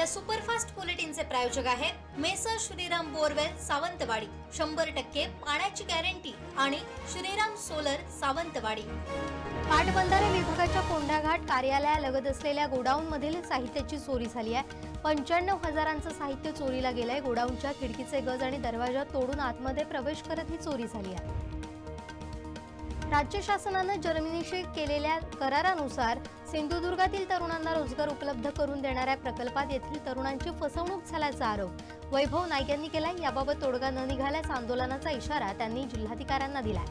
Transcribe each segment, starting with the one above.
या सुपरफास्ट बुलेटिनचे प्रायोजक आहेत मेसर श्रीराम बोरवेल सावंतवाडी. शंभर टक्के पाण्याची गॅरंटी आणि श्रीराम सोलर सावंतवाडी. पाटबंधारे विभागाच्या कोंढाघाट कार्यालयालगत असलेल्या गोडाऊनमधील साहित्याची चोरी झाली आहे. पंच्याण्णव हजारांचं साहित्य चोरीला गेलंय. गोडाऊनच्या खिडकीचे गज आणि दरवाजा तोडून आतमध्ये प्रवेश करत ही चोरी झाली आहे. राज्य शासनानं जर्मनीशी केलेल्या करारानुसार सिंधुदुर्गातील तरुणांना रोजगार उपलब्ध करून देणाऱ्या प्रकल्पात येथील तरुणांची फसवणूक झाल्याचा आरोप. वैभव नाईक यांनी केला याबाबत तोडगा न निघाल्यास आंदोलनाचा इशारा त्यांनी जिल्हाधिकाऱ्यांना दिला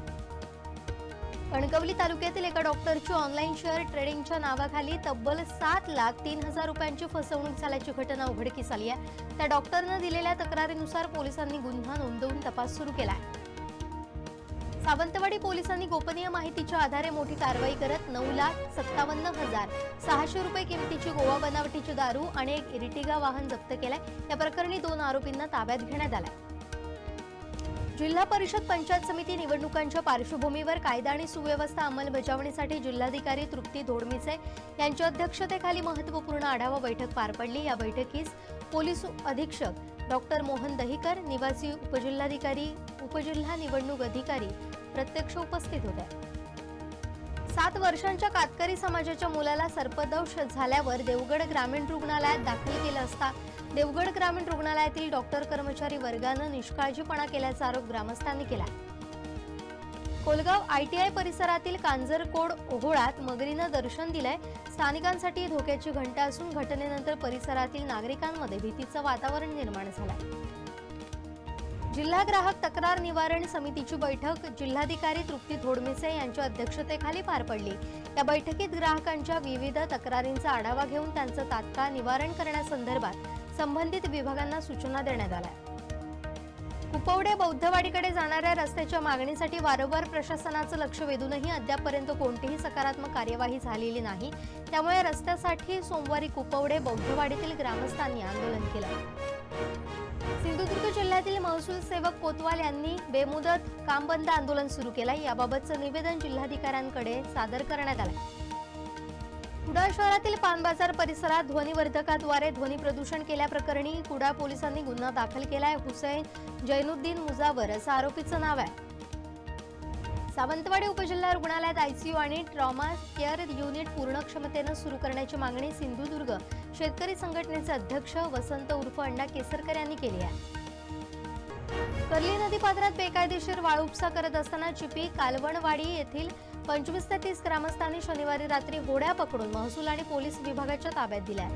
कणकवली तालुक्यातील एका डॉक्टरची ऑनलाईन शेअर ट्रेडिंगच्या नावाखाली तब्बल सात लाख तीन हजार रुपयांची फसवणूक झाल्याची घटना उघडकीस आली आहे. त्या डॉक्टरनं दिलेल्या तक्रारीनुसार पोलिसांनी गुन्हा नोंदवून तपास सुरू केला आहे सावंतवाडी पोलिसांनी गोपनीय माहितीच्या आधारे मोठी कारवाई करत नऊ लाख सत्तावन्न हजार सहाशे रुपये किमतीची गोवा बनावटीची दारू आणि एक इरिटिगा वाहन जप्त केलंय. या प्रकरणी दोन आरोपींना ताब्यात घेण्यात आलाय. जिल्हा परिषद पंचायत समिती निवडणुकांच्या पार्श्वभूमीवर कायदा आणि सुव्यवस्था अंमलबजावणीसाठी जिल्हाधिकारी तृप्ती धोडमिसे यांच्या अध्यक्षतेखाली महत्त्वपूर्ण आढावा बैठक पार पडली. या बैठकीस पोलीस अधीक्षक डॉक्टर मोहन दहिकर निवासी उपजिल्हाधिकारी उपजिल्हा निवडणूक अधिकारी प्रत्यक्ष उपस्थित होत्या. सात वर्षांच्या कातकरी समाजाच्या मुलाला सर्पदंश झाल्यावर देवगड ग्रामीण रुग्णालयात दाखल केलं असता देवगड ग्रामीण रुग्णालयातील डॉक्टर कर्मचारी वर्गानं निष्काळजीपणा केल्याचा आरोप ग्रामस्थांनी केला. कोलगाव आयटीआय परिसरातील कांजरकोड ओहोळात मगरीनं दर्शन दिलंय. स्थानिकांसाठी धोक्याची घंटा असून घटनेनंतर परिसरातील नागरिकांमध्ये भीतीचं वातावरण निर्माण झालंय. जिल्हा ग्राहक तक्रार निवारण समितीची बैठक. जिल्हाधिकारी तृप्ती धोडमिसे यांच्या अध्यक्षतेखाली पार पडली. या बैठकीत ग्राहकांच्या विविध तक्रारींचा आढावा घेऊन त्यांचं तात्काळ निवारण करण्यासंदर्भात संबंधित विभागांना सूचना देण्यात आल्या. कुपवडे बौद्धवाडीकडे जाणाऱ्या रस्त्याच्या मागणीसाठी वारंवार प्रशासनाचं लक्ष वेधूनही अद्यापपर्यंत कोणतीही सकारात्मक कार्यवाही झालेली नाही. त्यामुळे रस्त्यासाठी सोमवारी कुपवडे बौद्धवाडीतील ग्रामस्थांनी आंदोलन केलं. जिल्ह्यातील महसूल सेवक कोतवाल यांनी बेमुदत कामबंद आंदोलन सुरू केलंय याबाबतचं निवेदन जिल्हाधिकाऱ्यांकडे सादर करण्यात आलं कुडाळ शहरातील पानबाजार परिसरात ध्वनिवर्धकाद्वारे ध्वनी प्रदूषण केल्याप्रकरणी कुडाळ पोलिसांनी गुन्हा दाखल केलाय. हुसैन जैनुद्दीन मुजावर असं आरोपीचं नाव आहे. सावंतवाडी उपजिल्हा रुग्णालयात आयसीयू आणि ट्रॉमा केअर युनिट पूर्ण क्षमतेनं सुरू करण्याची मागणी सिंधुदुर्ग शेतकरी संघटनेचे अध्यक्ष वसंत उर्फ अण्णा केसरकर यांनी केली आहे. कर्ली नदी पात्रात बेकायदेशीर वाळूपसा करत असताना चिपी कालवणवाडी येथील पंचवीस ते तीस ग्रामस्थांनी शनिवारी रात्री होड्या पकडून महसूल आणि पोलीस विभागाच्या ताब्यात दिल्या.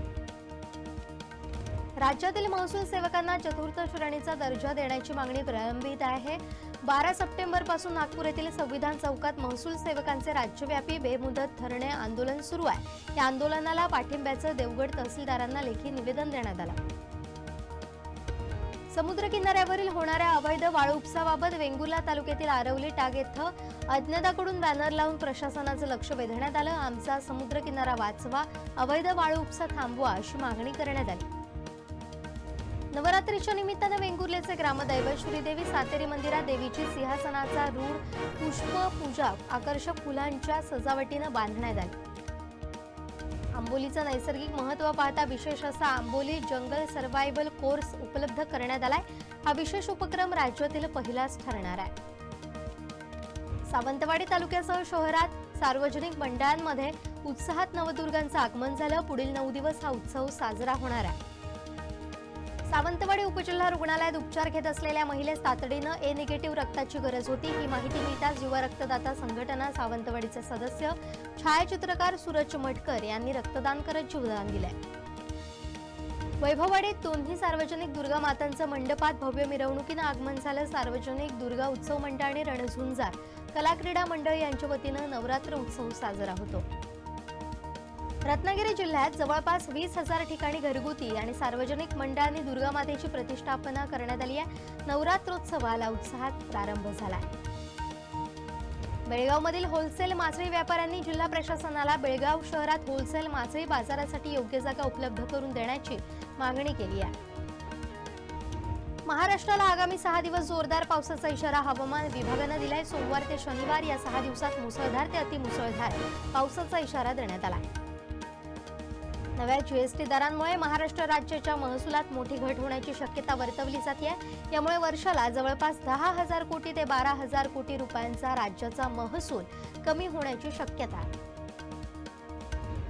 राज्यातील महसूल सेवकांना चतुर्थ श्रेणीचा दर्जा देण्याची मागणी प्रलंबित आहे. बारा सप्टेंबरपासून नागपूर येथील संविधान चौकात महसूल सेवकांचे राज्यव्यापी बेमुदत धरणे आंदोलन सुरू आहे. या आंदोलनाला पाठिंब्याचं देवगड तहसीलदारांना लेखी निवेदन देण्यात आलं. समुद्र किनाऱ्यावरील होणाऱ्या अवैध वाळू उपसाबाबत वेंगुर्ला तालुक्यातील आरवली टाग येथं अज्ञाताकडून बॅनर लावून प्रशासनाचं लक्ष वेधण्यात आलं. आमचा समुद्र किनारा वाचवा अवैध वाळू उपसा थांबवा अशी मागणी करण्यात आली. नवरात्रीच्या निमित्तानं वेंगुर्लेचे ग्रामदैवत श्रीदेवी सातेरी मंदिरात देवीची सिंहासनाचा रूढ पुष्प पूजा आकर्षक फुलांच्या सजावटीनं बांधण्यात आली. आंबोलीचं नैसर्गिक महत्त्व पाहता विशेष असा आंबोली जंगल सर्व्हायव्हल कोर्स उपलब्ध करण्यात आलाय. हा विशेष उपक्रम राज्यातील पहिलाच ठरणार आहे. सावंतवाडी तालुक्यासह शहरात सार्वजनिक मंडळांमध्ये उत्साहात नवदुर्गांचं आगमन झालं. पुढील नऊ दिवस हा उत्सव साजरा होणार आहे. सावंतवाडी उपजिल्हा रुग्णालयात उपचार घेत असलेल्या महिलेस तातडीनं ए निगेटिव्ह रक्ताची गरज होती. ही माहिती मिळताच युवा रक्तदाता संघटना सावंतवाडीचे सदस्य छायाचित्रकार सूरज मटकर यांनी रक्तदान करत जीवदान दिलंय. वैभववाडीत दोन्ही सार्वजनिक दुर्गा मातांचं मंडपात भव्य मिरवणुकीनं आगमन झालं. सार्वजनिक दुर्गा उत्सव मंडळ आणि रणझुंजार कला क्रीडा मंडळ यांच्या वतीनं नवरात्र उत्सव साजरा होतो. रत्नागिरी जिल्ह्यात जवळपास वीस हजार ठिकाणी घरगुती आणि सार्वजनिक मंडळांनी दुर्गामातेची प्रतिष्ठापना करण्यात आली आहे. नवरात्रोत्सवाला उत्साहात प्रारंभ झाला बेळगावमधील होलसेल मासळी व्यापाऱ्यांनी जिल्हा प्रशासनाला बेळगाव शहरात होलसेल मासळी बाजारासाठी योग्य जागा उपलब्ध करून देण्याची मागणी केली आहे. महाराष्ट्राला आगामी सहा दिवस जोरदार पावसाचा इशारा हवामान विभागानं दिलाय. सोमवार ते शनिवार या सहा दिवसात मुसळधार ते अतिमुसळधार पावसाचा इशारा देण्यात आला आहे नव्या जीएसटी दरांमुळे महाराष्ट्र राज्याच्या महसुलात मोठी घट होण्याची शक्यता वर्तवली जाते यामुळे वर्षाला जवळपास दहा हजार कोटी ते बारा हजार कोटी रुपयांचा राज्याचा महसूल कमी होण्याची शक्यता आहे.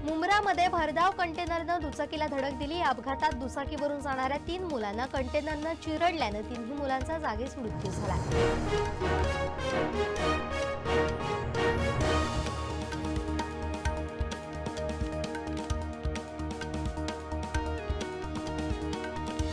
मुंब्रामध्ये भरधाव कंटेनरनं दुचाकीला धडक दिली. या अपघातात दुचाकीवरून जाणाऱ्या तीन मुलांना कंटेनरनं चिरडल्यानं तिन्ही मुलांचा जागीच मृत्यू झाला.